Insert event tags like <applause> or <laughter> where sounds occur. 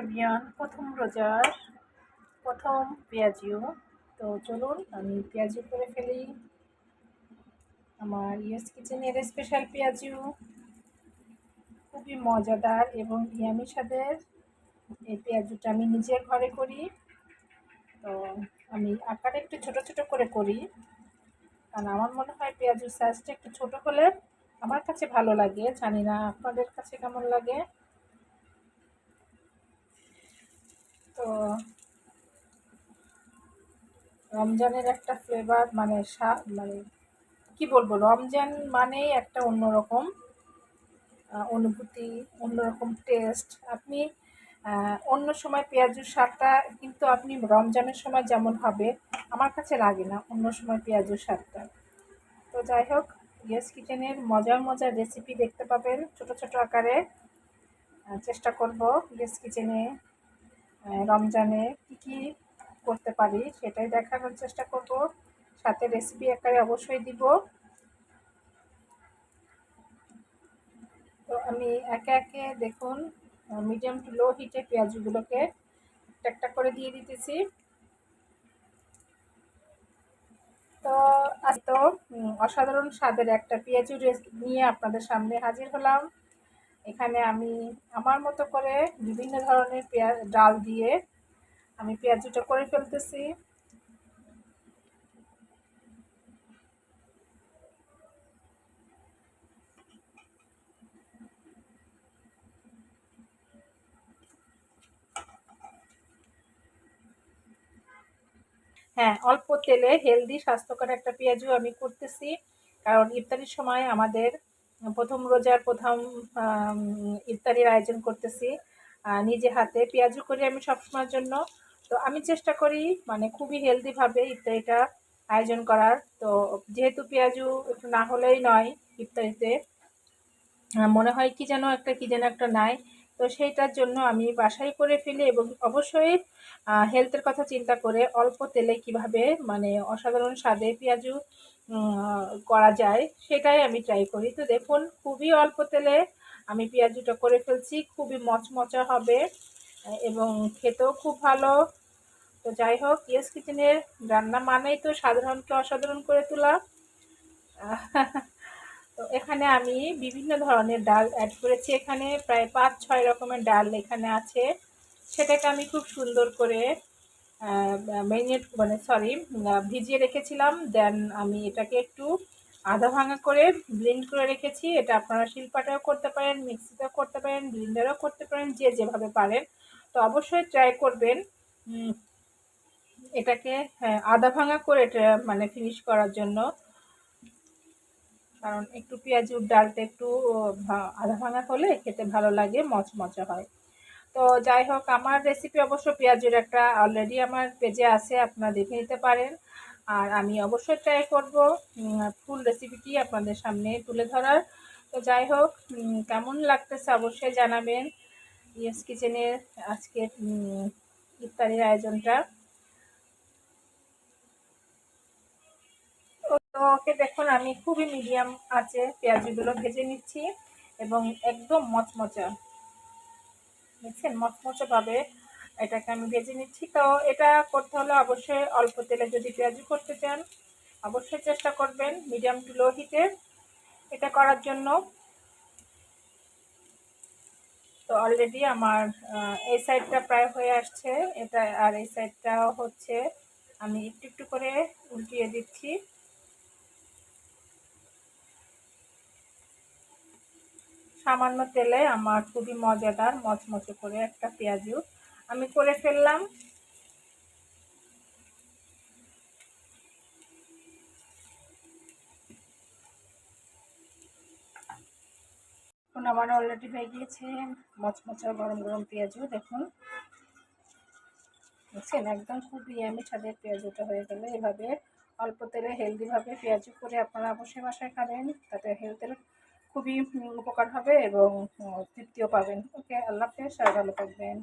Avian প্রথম রোজার প্রথম পেঁয়াজিও। তো চলুন, আমি পেঁয়াজি করে ফেলি। আমার ইয়েস কিচেনের স্পেশাল পেঁয়াজিও। খুবই মজাদার এবং ইয়ামি স্বাদের এই পেঁয়াজুটা আমি নিজের ঘরে করি। তো আমি আকারে একটু ছোট ছোট করে করি। কারণ আমার মনে হয় পেঁয়াজুর সাইজটা একটু ছোট হলে আমার কাছে ভালো লাগে। জানি না আপনাদের কাছে কেমন লাগে। তো রমজানের একটা ফ্লেভার মানে মানে কি বলব? রমজান মানেই একটা অন্যরকম অনুভূতি, অন্যরকম টেস্ট আপনি অন্য সময় পেঁয়াজুর স্বাদটা কিন্তু আপনি রমজানের সময় যেমন হবে, আমার কাছে লাগে না অন্য সময় পেঁয়াজুর স্বাদটা। তো যাই হোক ইয়েস কিচেনের মজার মজার রেসিপি দেখতে পাবেন। ছোট ছোট আকারে চেষ্টা করব ইয়েস কিচেনে রমজানে কী কী করতে পারি সেটাই দেখানোর চেষ্টা করব। সাথে রেসিপি আকারে অবশ্যই দিব। তো আমি একে একে দেখুন মিডিয়াম টু লো হিটে পেঁয়াজগুলোকে একটা একটা করে দিয়ে দিতেছি। তো আজ তো অসাধারণ স্বাদের একটা পেঁয়াজু নিয়ে আপনাদের সামনে হাজির হলাম। এখানে আমি আমার মতো করে বিভিন্ন ধরনের পেঁয়াজ, ডাল দিয়ে আমি পেঁয়াজুটা করে ফেলতেছি। হ্যাঁ অল্প তেলে হেলদি, স্বাস্থ্যকর একটা পেঁয়াজু আমি করতেছি, কারণ ইফতারির সময় আমাদের প্রথম রোজার প্রথম ইফতারির আয়োজন করতেছি। নিজে হাতে পেঁয়াজু করি আমি সবসময়ের জন্য। তো আমি চেষ্টা করি মানে খুবই হেলদিভাবে ইফতারিটা আয়োজন করার। তো যেহেতু পেঁয়াজু একটু না হলেই নয় ইফতারিতে মনে হয় কি যেন একটা, কি যেন একটা নাই। তো সেইটার জন্য আমি বাসায় করে ফেলি এবং অবশ্যই হেলথের কথা চিন্তা করে অল্প তেলে কীভাবে মানে অসাধারণ স্বাদে পেঁয়াজু করা যায়, সেটাই আমি ট্রাই করি। তো দেখুন, খুবই অল্প তেলে আমি পেঁয়াজুটা করে ফেলছি, খুবই মচমচা হবে, এবং খেতেও খুব ভালো। তো যাই হোক ইয়েস কিচেনের রান্না মানেই তো সাধারণকে অসাধারণ করে তোলা। <laughs> তো এখানে আমি বিভিন্ন ধরনের ডাল অ্যাড করেছি। এখানে প্রায় পাঁচ ছয় রকমের ডাল এখানে আছে। সেটাকে আমি খুব সুন্দর করে মেরিনেট মানে সরি ভিজিয়ে রেখেছিলাম দেন আমি এটাকে একটু আধা ভাঙা করে ব্লেন্ড করে রেখেছি। এটা আপনারা শিল্পাটাও করতে পারেন, মিক্সিতেও করতে পারেন ব্লেন্ডারও করতে পারেন, যে যেভাবে পারেন। তো অবশ্যই ট্রাই করবেন। এটাকে হ্যাঁ আধা ভাঙা করে মানে ফিনিশ করার জন্য। কারণ একটু পেঁয়াজুর ডালটা একটু আধা ভাঙা হলে খেতে ভালো লাগে, মচমচা হয়। তো যাই হোক, আমার রেসিপি অবশ্য পেঁয়াজের একটা অলরেডি আমার পেজে আছে, আপনারা দেখে নিতে পারেন। আর আমি অবশ্যই ট্রাই করব ফুল রেসিপিটি আপনাদের সামনে তুলে ধরার। তো যাই হোক কেমন লাগতেছে অবশ্যই জানাবেন। ইয়েস কিচেনের আজকের ইফতারির আয়োজনটা। তো ওকে দেখুন, আমি খুবই মিডিয়াম আছে, পেঁয়াজগুলো ভেজে নিচ্ছি এবং একদম মচমচা। দেখছেন মচমচেভাবে এটাকে আমি ভেজে নিচ্ছি। তো এটা করতে হলে অবশ্যই অল্প তেলে যদি পেঁয়াজি করতে চান, অবশ্যই চেষ্টা করবেন মিডিয়াম টু লো হিটে। এটা করার জন্য তো অলরেডি আমার এই সাইডটা প্রায় হয়ে আসছে। এটা আর এই সাইডটাও হচ্ছে, আমি একটু একটু করে উল্টিয়ে দিচ্ছি। সামান্য তেলে আমার খুবই মজাদার মচমচে করে একটা পেঁয়াজু আমি করে ফেললাম। এখন আমার অলরেডি হয়ে গিয়েছে মচমচা গরম গরম পেঁয়াজু, দেখুন। বুঝছেন একদম খুবই আমি ছাদের পেঁয়াজুটা হয়ে গেলে। এভাবে অল্প তেলে হেলদিভাবে পেঁয়াজু করে আপনারা অবশ্যই বাসায় খাবেন, তাতে হেলথের খুবই উপকার হবে এবং তৃপ্তিও পাবেন। ওকে আল্লাহ হাফেজ সবাই ভালো থাকবেন।